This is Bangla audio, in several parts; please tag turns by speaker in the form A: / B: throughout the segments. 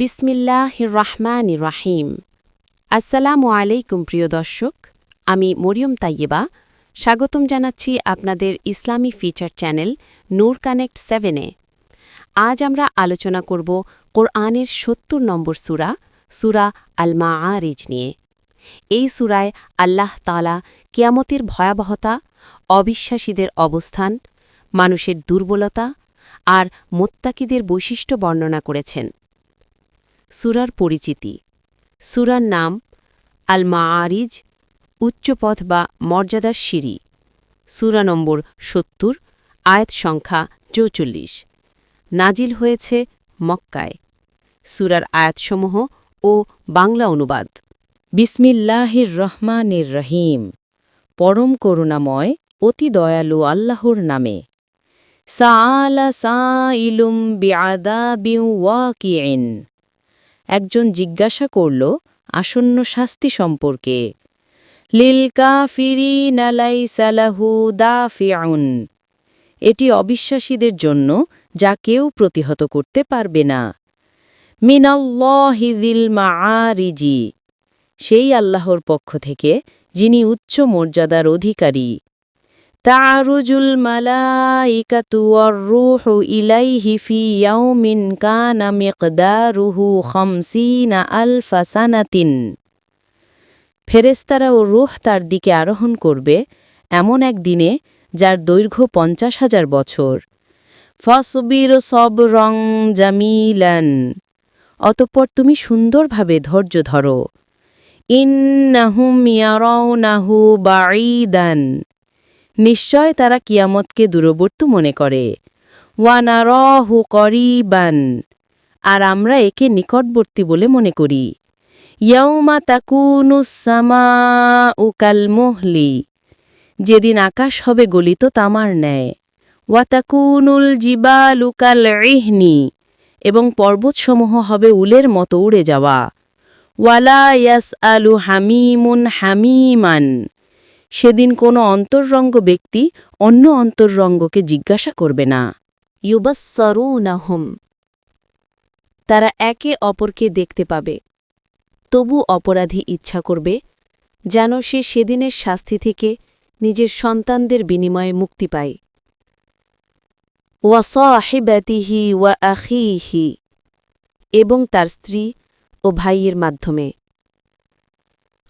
A: বিসমিল্লাহ রহমান রাহিম। আসসালামু আলাইকুম প্রিয় দর্শক, আমি মরিয়ম তাইয়েবা স্বাগতম জানাচ্ছি আপনাদের ইসলামী ফিচার চ্যানেল নূর কানেক্ট সেভেনে আজ আমরা আলোচনা করব কোরআনের সত্তর নম্বর সুরা সুরা আল মাআরিজ নিয়ে। এই সুরায় আল্লাহ তালা কিয়ামতের ভয়াবহতা, অবিশ্বাসীদের অবস্থান, মানুষের দুর্বলতা আর মোত্তাকিদের বৈশিষ্ট্য বর্ণনা করেছেন। সুরার পরিচিতি। সুরার নাম আল মাআরিজ উচ্চপথ বা মর্যাদার সিঁড়ি। সুরা নম্বর সত্তর, আয়াত সংখ্যা চৌচল্লিশ। নাজিল হয়েছে মক্কায়। সুরার আয়াতসমূহ ও বাংলা অনুবাদ।
B: বিসমিল্লাহির রহমানির রহিম পরম করুণাময়, অতি দয়ালু আল্লাহর নামে। সাআলা সাইলুম বিআদাবিন ওয়াকিইন একজন জিজ্ঞাসা করল, আসন্ন শাস্তি সম্পর্কে। লিল কাফিরিনা লাইসা দা ফিয়াউন এটি অবিশ্বাসীদের জন্য, যা কেউ প্রতিহত করতে পারবে না। মিনাল্লাহি দিল মাআরিজি। সেই আল্লাহর পক্ষ থেকে, যিনি উচ্চ মর্যাদার অধিকারী। তারুজুল মালাইকাতু ওয়ার-রূহু ইলাইহি ফি ইয়াউমিন কানা মিকদারুহু খামসিনা আলফা সানাতিন। ফেরেস্তারা ও রুহ তার দিকে আরোহণ করবে এমন এক দিনে যার দৈর্ঘ্য পঞ্চাশ হাজার বছর। ফসবির সব রং জামিলান। অতঃপর তুমি সুন্দরভাবে ধৈর্য ধরো। ইন্নাহুম ইয়ারাউনাহু বাঈদান। নিশ্চয় তারা কিয়ামতকে দূরবর্তী মনে করে। ওয়ানারহু করিবান। আর আমরা একে নিকটবর্তী বলে মনে করি। ইয়াউমা তাকুনুসামা ও কালমোহলি যেদিন আকাশ হবে গলিত তামার ন্যায়। ওয়াতাকুনুল জিবালু কাল ইহনি। এবং পর্বতসমূহ হবে উলের মতো উড়ে যাওয়া। ওয়ালা ইয়াস আলু হামিমুন হামিমান। সেদিন কোনো অন্তরঙ্গ ব্যক্তি অন্য অন্তরঙ্গকে জিজ্ঞাসা করবে না।
A: ইউবাসসরুনাহুম। তারা একে অপরকে দেখতে পাবে। তবু অপরাধী ইচ্ছা করবে যেন সে সেদিনের শাস্তি থেকে নিজের সন্তানদের বিনিময়ে মুক্তি পায়। ওয়া ওয়াসাহিবাতিহি ওয়া আখিহি এবং তার স্ত্রী ও ভাইয়ের মাধ্যমে।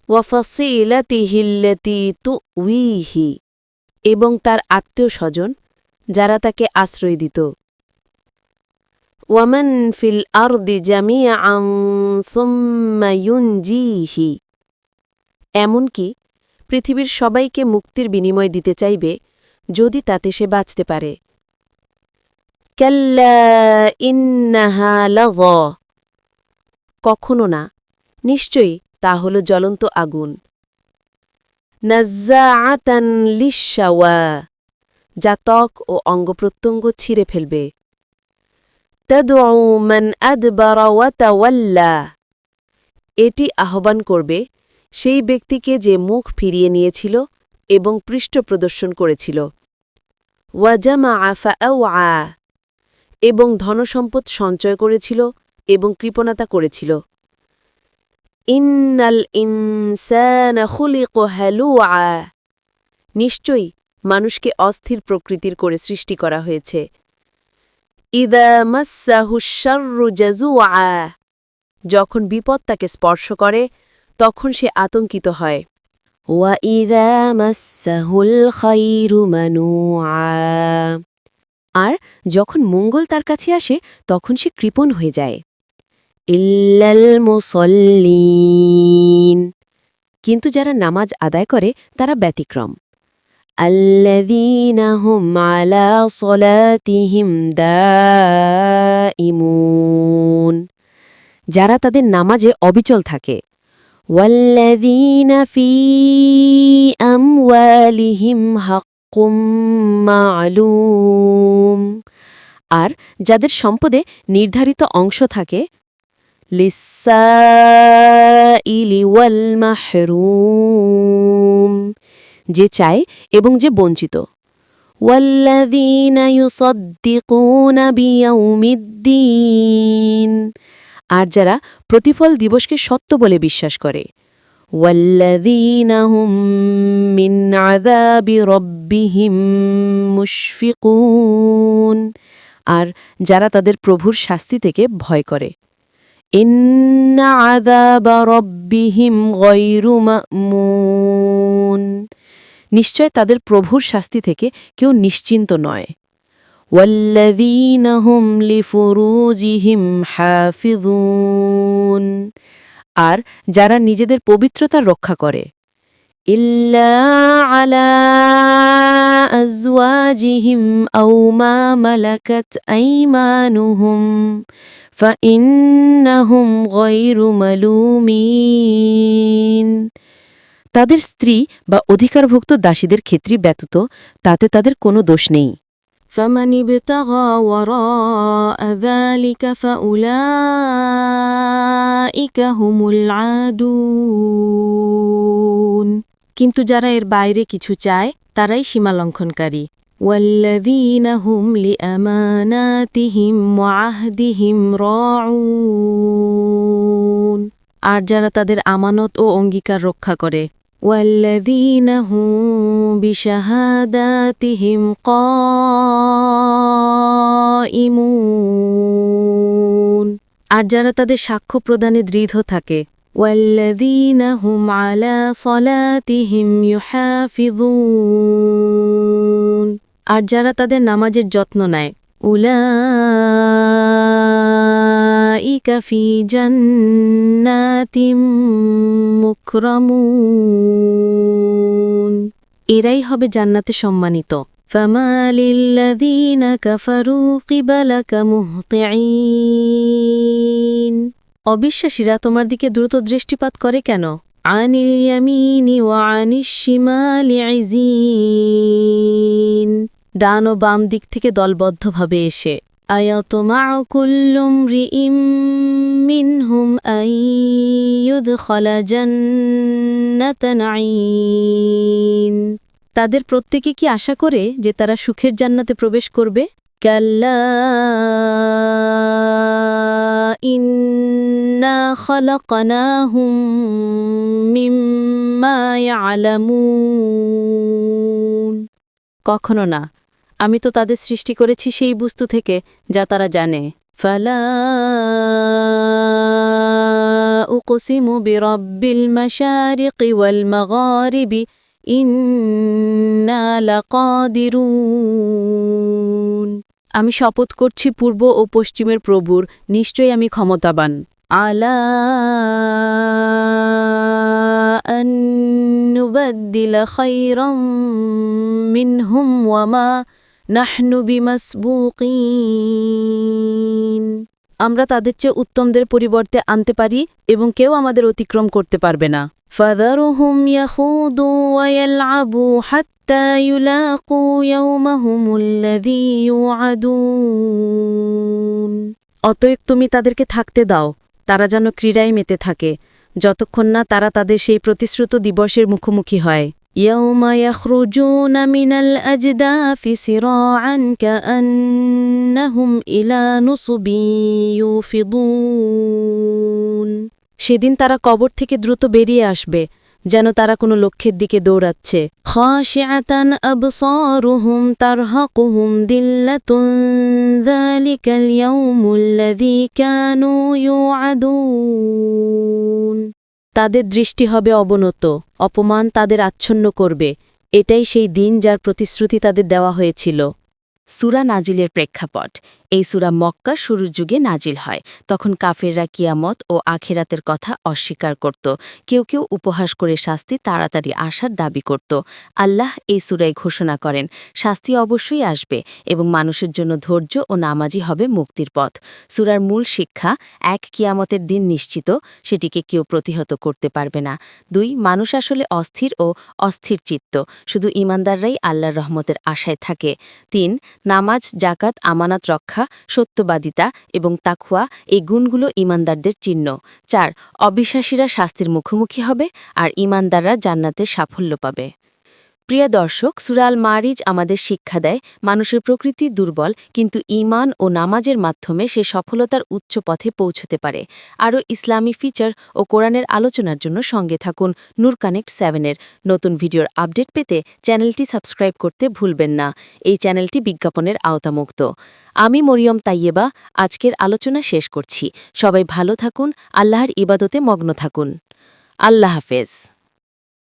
A: ওয়াফসিলাতিহিল্লতি উইহি এবং তার আত্মীয় স্বজন, যারা তাকে আশ্রয় দিত। ওয়ামান ফিল আরদি জামিআন সুম্মা ইউনজিহি। এমনকি পৃথিবীর সবাইকে মুক্তির বিনিময় দিতে চাইবে, যদি তাতে সে বাঁচতে পারে। কখনো না, নিশ্চয়ই তা হল জ্বলন্ত আগুন। যা ত্বক ও অঙ্গপ্রত্যঙ্গ ছিঁড়ে ফেলবে। ওয়া এটি আহ্বান করবে সেই ব্যক্তিকে যে মুখ ফিরিয়ে নিয়েছিল এবং পৃষ্ঠ প্রদর্শন করেছিল। এবং ধনসম্পদ সঞ্চয় করেছিল এবং কৃপণতা করেছিল। ইন্নাল ইনসান খুলিক হ্যালুআ নিশ্চয়ই মানুষকে অস্থির প্রকৃতির করে সৃষ্টি করা হয়েছে। ইদা মাসাহুশারু জাজুআ যখন বিপদ তাকে স্পর্শ করে, তখন সে আতঙ্কিত হয়। ওয়া ইদা মাসাহুল খাইরু মানুআ। আর যখন মঙ্গল তার কাছে আসে, তখন সে কৃপণ হয়ে যায়। ইল্লাল মুসল্লিন। কিন্তু যারা নামাজ আদায় করে, তারা ব্যতিক্রম। আল্লাযীনা হুম আলা সলাতিহিম দাইমুন যারা তাদের নামাজে অবিচল থাকে। আর যাদের সম্পদে নির্ধারিত অংশ থাকে লিসাইলি ওয়াল মাহরুম যে চায় এবং যে বঞ্চিত ওয়াল্লাযীনা ইউসাদ্দিকুনা বিয়াউমিদ্দিন
B: আর যারা প্রতিফল দিবসকে সত্য বলে বিশ্বাস করে والذين هم من عذاب ربهم মুশফিকুন আর যারা তাদের প্রভুর শাস্তি থেকে ভয় করে ইন্না আদাবা রব্বিহিম গৈরুমামুন নিশ্চয় তাদের প্রভুর শাস্তি থেকে কেউ নিশ্চিন্ত নয়। ওয়াল্লাযীনাহুম লিফুরুজিহিম হাফিজুন আর যারা নিজেদের পবিত্রতা রক্ষা করে। ইল্লা আলা আজওয়াজিহিম আও মা মালাকাত আইমানুহুম ফাইন্নাহুম গায়রু মালুমিন তাদের স্ত্রী বা অধিকারভুক্ত দাসীদের ক্ষেত্রে ব্যতীত তাতে তাদের কোনো দোষ নেই
A: فمن ابتغى وراء ذلك فأولئك هم العادون কিন্তু যারা এর বাইরে কিছু চায় তারাই সীমালঙ্ঘনকারী والذين هم لأماناتهم وعهدهم راعون আর যারা তাদের আমানত ও অঙ্গীকার রক্ষা করে والذين هم بشهاداتهم قائمون আর যারা তাদের সাক্ষ্য প্রদানে দৃঢ় থাকে والذين هم على صلاتهم يحافظون আর যারা তাদের নামাজের যত্ন নেয় উলাইকা ফি জান্নাতিম মুকরামুন এরাই হবে জান্নাতে সম্মানিত ফামালিল্লাযীনা কাফারু কিবালাকা মুহতিঈন অবিশ্বাসীরা তোমার দিকে দ্রুত দৃষ্টিপাত করে কেন? ডান ও বাম দিক থেকে দলবদ্ধভাবে এসে তাদের প্রত্যেকে কি আশা করে যে তারা সুখের জান্নাতে প্রবেশ করবে? কাল্লা মিম্মা ইয়ালামুন কখনো না। আমি তো তাদের সৃষ্টি করেছি সেই বস্তু থেকে, যা তারা জানে। ফালা উকসিমু বিরব্বিল মাশারিকি ওয়াল মাগারিবি, ইন্না লাকাদিরুন। আমি শপথ করছি পূর্ব ও পশ্চিমের প্রভুর, নিশ্চয়ই আমি ক্ষমতাবান। আলা মিনহুম ওয়ামা আমরা তাদের চেয়ে উত্তমদের পরিবর্তে আনতে পারি এবং কেউ আমাদের অতিক্রম করতে পারবে না। فذرهم يخوضوا ويلعبوا حتى يلاقوا يومهم الذي يوعدون অতএব তুমি তাদেরকে থাকতে দাও তারা যেন ক্রীড়ায় মেতে থাকে যতক্ষণ না তারা তাদের সেই প্রতিশ্রুত দিবসের মুখোমুখি হয় يوم يخرجون من الأجداث سراعا كأنهم إلى نصب يوفضون সেদিন তারা কবর থেকে দ্রুত বেরিয়ে আসবে, যেন তারা কোনো লক্ষ্যের দিকে দৌড়াচ্ছে। তাদের দৃষ্টি হবে অবনত, অপমান তাদের আচ্ছন্ন করবে। এটাই সেই দিন যার প্রতিশ্রুতি তাদের দেওয়া হয়েছিল। সুরা নাজিলের প্রেক্ষাপট। এই সুরা মক্কা শুরুর যুগে নাজিল হয়। তখন কাফেররা কিয়ামত ও আখেরাতের কথা অস্বীকার করত। কেউ কেউ উপহাস করে শাস্তি তাড়াতাড়ি আসার দাবি করত। আল্লাহ এই সুরাই ঘোষণা করেন, শাস্তি অবশ্যই আসবে এবং মানুষের জন্য ধৈর্য ও নামাজি হবে মুক্তির পথ। সুরার মূল শিক্ষা, এক কিয়ামতের দিন নিশ্চিত, সেটিকে কেউ প্রতিহত করতে পারবে না। দুই, মানুষ আসলে অস্থির ও অস্থির চিত্ত। শুধু ইমানদাররাই আল্লাহর রহমতের আশায় থাকে। তিন নামাজ জাকাত আমানাত রক্ষা, সত্যবাদিতা এবং তাকুয়া এই গুণগুলো ইমানদারদের চিহ্ন। চার, অবিশ্বাসীরা শাস্তির মুখোমুখি হবে আর ইমানদাররা জান্নাতের সাফল্য পাবে। প্রিয় দর্শক সুরাল মারিজ আমাদের শিক্ষা দেয়, মানুষের প্রকৃতি দুর্বল, কিন্তু ঈমান ও নামাজের মাধ্যমে সে সফলতার উচ্চ পথে পৌঁছতে পারে। আরও ইসলামী ফিচার ও কোরআনের আলোচনার জন্য সঙ্গে থাকুন নূর কানেক্ট সেভেনের নতুন ভিডিওর আপডেট পেতে চ্যানেলটি সাবস্ক্রাইব করতে ভুলবেন না। এই চ্যানেলটি বিজ্ঞাপনের আওতামুক্ত। আমি মরিয়ম তাইয়েবা, আজকের আলোচনা শেষ করছি। সবাই ভালো থাকুন, আল্লাহর ইবাদতে মগ্ন থাকুন। আল্লাহ হাফেজ।